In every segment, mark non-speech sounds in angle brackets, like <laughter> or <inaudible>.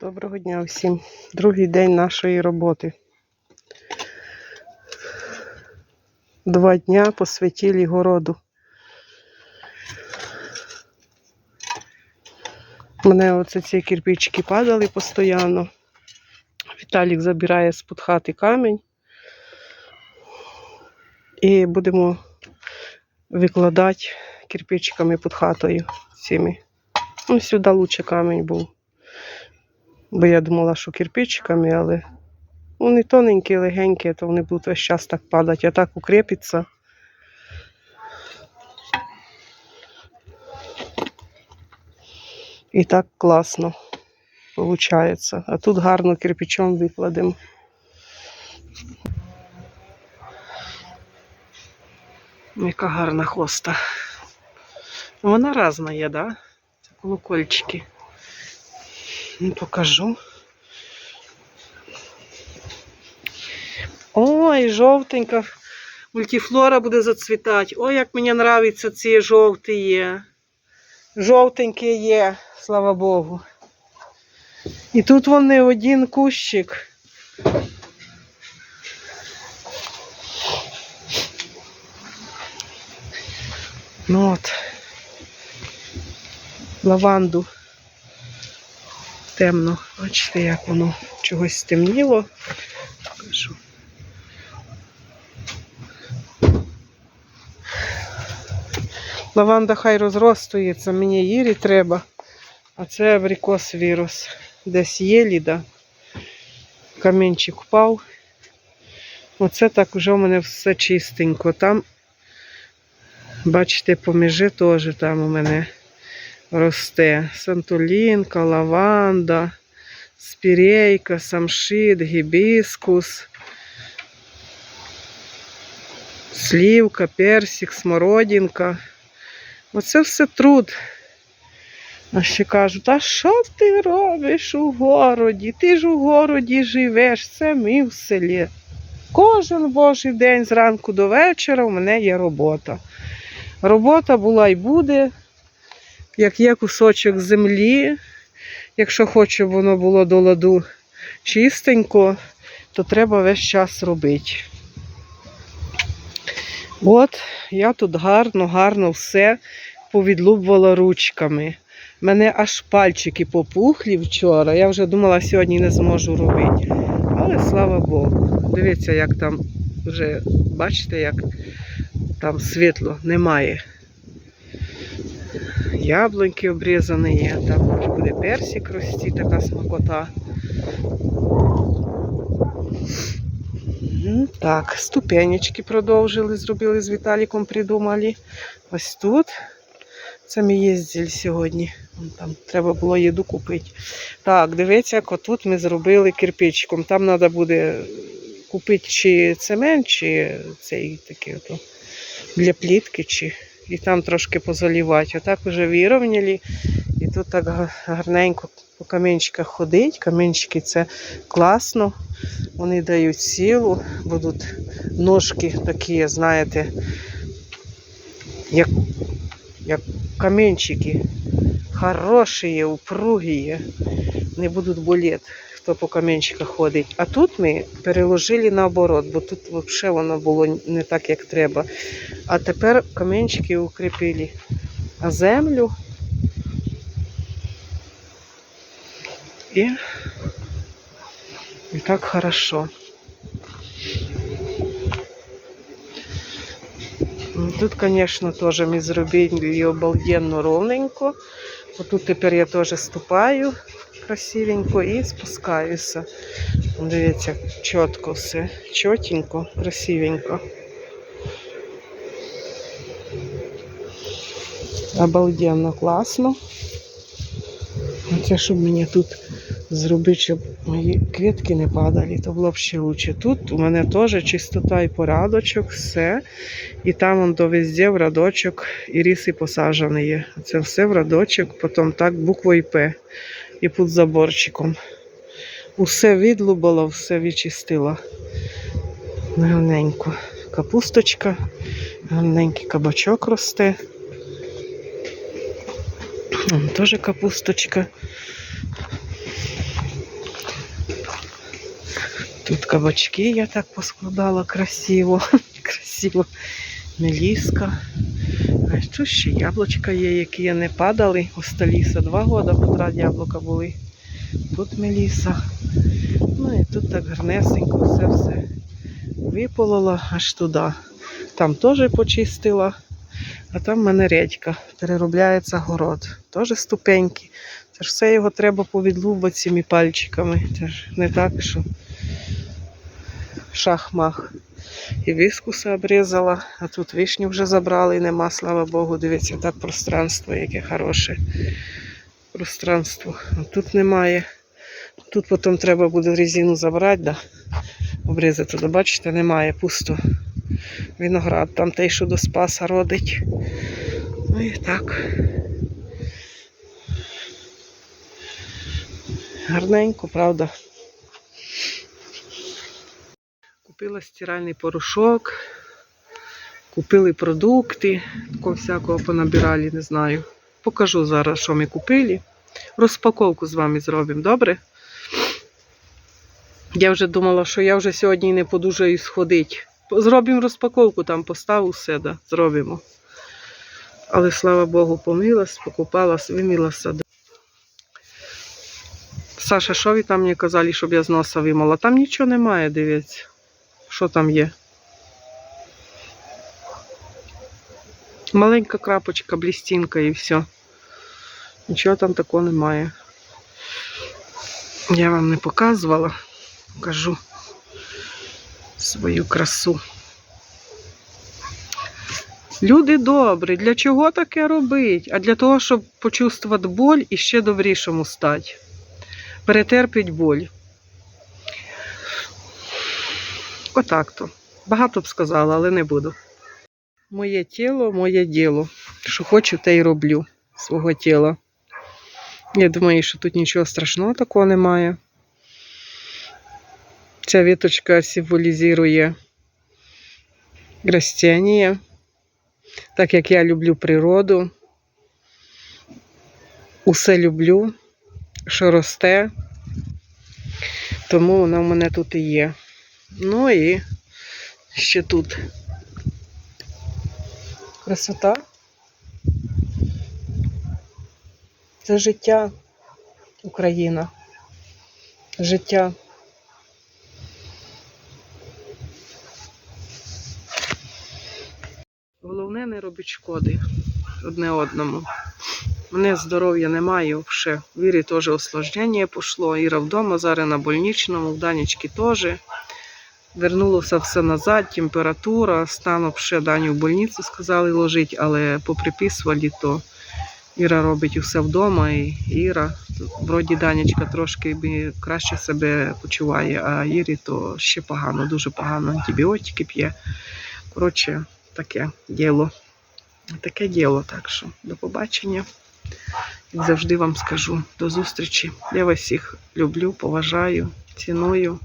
Доброго дня всім. Другий день нашої роботи. Два дня посвятили городу. Мене оце ці кирпичики падали постійно. Віталік забирає з-під хати камінь. І будемо викладати кирпичиками під хатою цими. Ну, сюди лучше камінь був. Бо я думала, що кирпичиками, але вони тоненькі, легенькі, то вони будуть весь час так падати, а так укріпиться. І так класно виходить. А тут гарно кирпичом викладемо. Яка гарна хоста. Вона різна є, да? Це колокольчики. Ну, покажу. Ой, жовтенька. Мультифлора буде зацвітати. Ой, як мені подобаються ці жовті є. Жовтенькі є, слава Богу. І тут вони один кущик. Ну от. Лаванду темно. Бачите, як воно чогось стемніло. Покажу. Лаванда хай розростується, мені їрі треба. А це абрикос вірус. Десь єлі, да. Камінчик впав. Оце так вже у мене все чистенько. Там, бачите, поміжі теж там у мене росте сантулінка, лаванда, спірейка, самшит, гібіскус, слівка, персик, смородинка. Оце все труд. А ще кажуть, а що ти робиш у городі? Ти ж у городі живеш, це ми в селі. Кожен божий день зранку до вечора у мене є робота. Робота була і буде як є кусочок землі, якщо щоб воно було до ладу чистенько, то треба весь час робити. От я тут гарно, гарно все повідлубувала ручками. Мене аж пальчики попухлі вчора. Я вже думала, сьогодні не зможу робити. Але слава Богу. Дивіться, як там вже, бачите, як там світло немає яблуньки обрізані є, там буде персик рости, така смакота. Так, ступенечки продовжили, зробили з Віталіком, придумали. Ось тут. Це ми їздили сьогодні. Там треба було їду купити. Так, дивіться, як отут ми зробили кирпичиком. Там треба буде купити чи цемент, чи цей такий для плітки, чи і там трошки позалівати. Отак вже вирівняли. І тут так гарненько по камінчиках ходить. Камінчики це класно. Вони дають силу, будуть ножки такі, знаєте, як, як камінчики. Хороші, упругі, не будуть боліти, хто по камінчиках ходить. А тут ми переложили наоборот, бо тут взагалі воно було не так, як треба. А тепер камінчики укріпили. А землю і, і так хорошо. Тут, звісно, теж ми зробили обалденно ровненько. Отут тепер я теж ступаю красивенько і спускаюся. Дивіться, чітко все, чотенько, красивенько. Обалденно класно. Це щоб мені тут зробити, щоб мої квітки не падали, то було б ще краще. Тут у мене теж чистота і порядочок, все. І там он до везде в радочок і ріси посаджені є. Це все в радочок, потім так буквою П і під заборчиком. Усе відлубала, все відчистила. Гарненько. Капусточка, гарненький кабачок росте. Теж капусточка. Тут кабачки я так поскладала красиво. <laughs> красиво. Меліска. А що ще яблучка є, які не падали. Осталіса. Два роки подряд яблука були. Тут меліса. Ну і тут так гарнесенько все все виполола аж туди. Там теж почистила. А там в мене редька. Переробляється город. Теж ступеньки. Це ж все його треба повідлубати цими пальчиками. Це ж не так, що шах-мах. І вискуса обрізала, а тут вишню вже забрали і нема, слава Богу. Дивіться, так пространство, яке хороше. Пространство. А тут немає. Тут потім треба буде резину забрати, да? обрізати. Да, бачите, немає, пусто. Виноград, там той, що до спаса родить. Ну і так. Гарненько, правда. Купила стиральний порошок, купили продукти, такого всякого понабирали, не знаю. Покажу зараз, що ми купили. Розпаковку з вами зробимо, добре? Я вже думала, що я вже сьогодні не подужаю сходити. Зробимо розпаковку, там поставу все, да, зробимо. Але слава Богу, помилась, покупалась, вимилася. Саша, що ви там мені казали, щоб я з носа вимила? Там нічого немає, дивіться. Що там є? Маленька крапочка, блістінка і все. Нічого там такого немає. Я вам не показувала. Покажу свою красу. Люди добрі, для чого таке робить? А для того, щоб почувствувати боль і ще добрішому стати. Перетерпіть боль. Отак то. Багато б сказала, але не буду. Моє тіло, моє діло. Що хочу, те й роблю свого тіла. Я думаю, що тут нічого страшного такого немає. Ця віточка символізує растіння. Так як я люблю природу, усе люблю, що росте, тому вона в мене тут і є. Ну і ще тут красота. Це життя Україна. Життя. Головне не робить шкоди одне одному. Мене здоров'я немає взагалі. Вірі теж осложнення пішло. Іра вдома, зараз на больничному, в Данечки теж. Вернулося все назад, температура, стан взагалі Даню в больницю сказали ложити, але поприписували, то Іра робить усе вдома, і Іра, вроді Данечка трошки краще себе почуває, а Ірі то ще погано, дуже погано. Антибіотики п'є. Коротше, таке діло. Таке діло, так що до побачення. Як завжди вам скажу до зустрічі. Я вас всіх люблю, поважаю, ціную.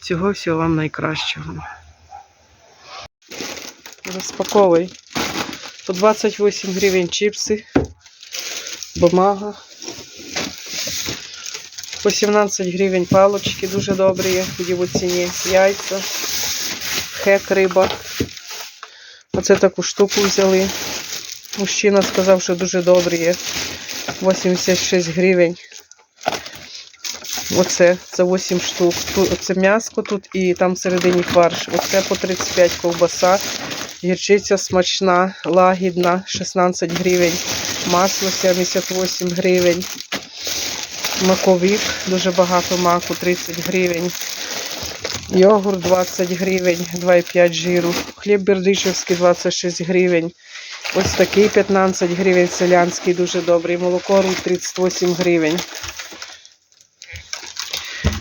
Всього всього вам найкращого. Розпаковуй. По 28 гривень чіпси, бумага. По 17 гривень палочки дуже добрі, є в ціні яйця, хек риба. Оце таку штуку взяли. Мужчина сказав, що дуже добрі є. 86 гривень. Оце, це 8 штук. Тут, оце м'яско тут і там всередині фарш. Оце по 35 ковбаса. Гірчиця смачна, лагідна, 16 гривень. Масло 78 гривень. Маковик, дуже багато маку, 30 гривень. Йогурт 20 гривень, 2,5 жиру. Хліб бердичівський 26 гривень. Ось такий 15 гривень селянський, дуже добрий. Молоко 38 гривень.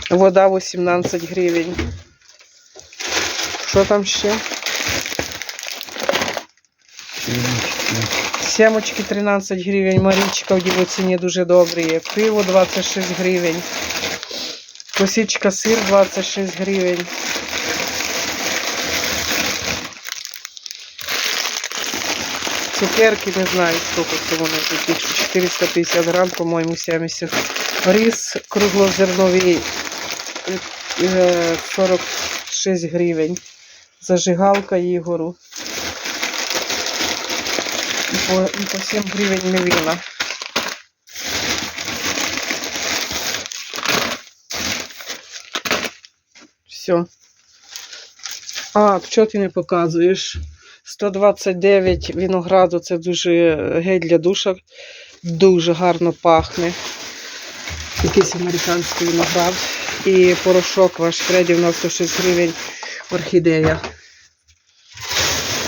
Вода 18 гривень. Що там ще? Семочки 13 гривень, Марічка в його ціні дуже добрі. Пиво 26 гривень. Косичка сир 26 гривень. Цукерки, не знаю, сколько це вони тут. 450 грам, по-моєму, 70. Рис круглозерновий 46 гривень. Зажигалка Ігору. По, по 7 гривень мивіна. Все. А, чого ти не показуєш? 129 винограду це дуже гель для душа. Дуже гарно пахне. Якийсь американський виноград. І порошок ваш Фредді 96 гривень орхідея.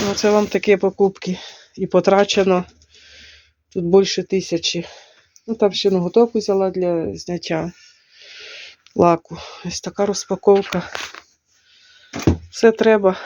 Ну, це вам такі покупки. І потрачено тут більше тисячі. Ну, там ще наготовку взяла для зняття лаку. Ось така розпаковка. Все треба.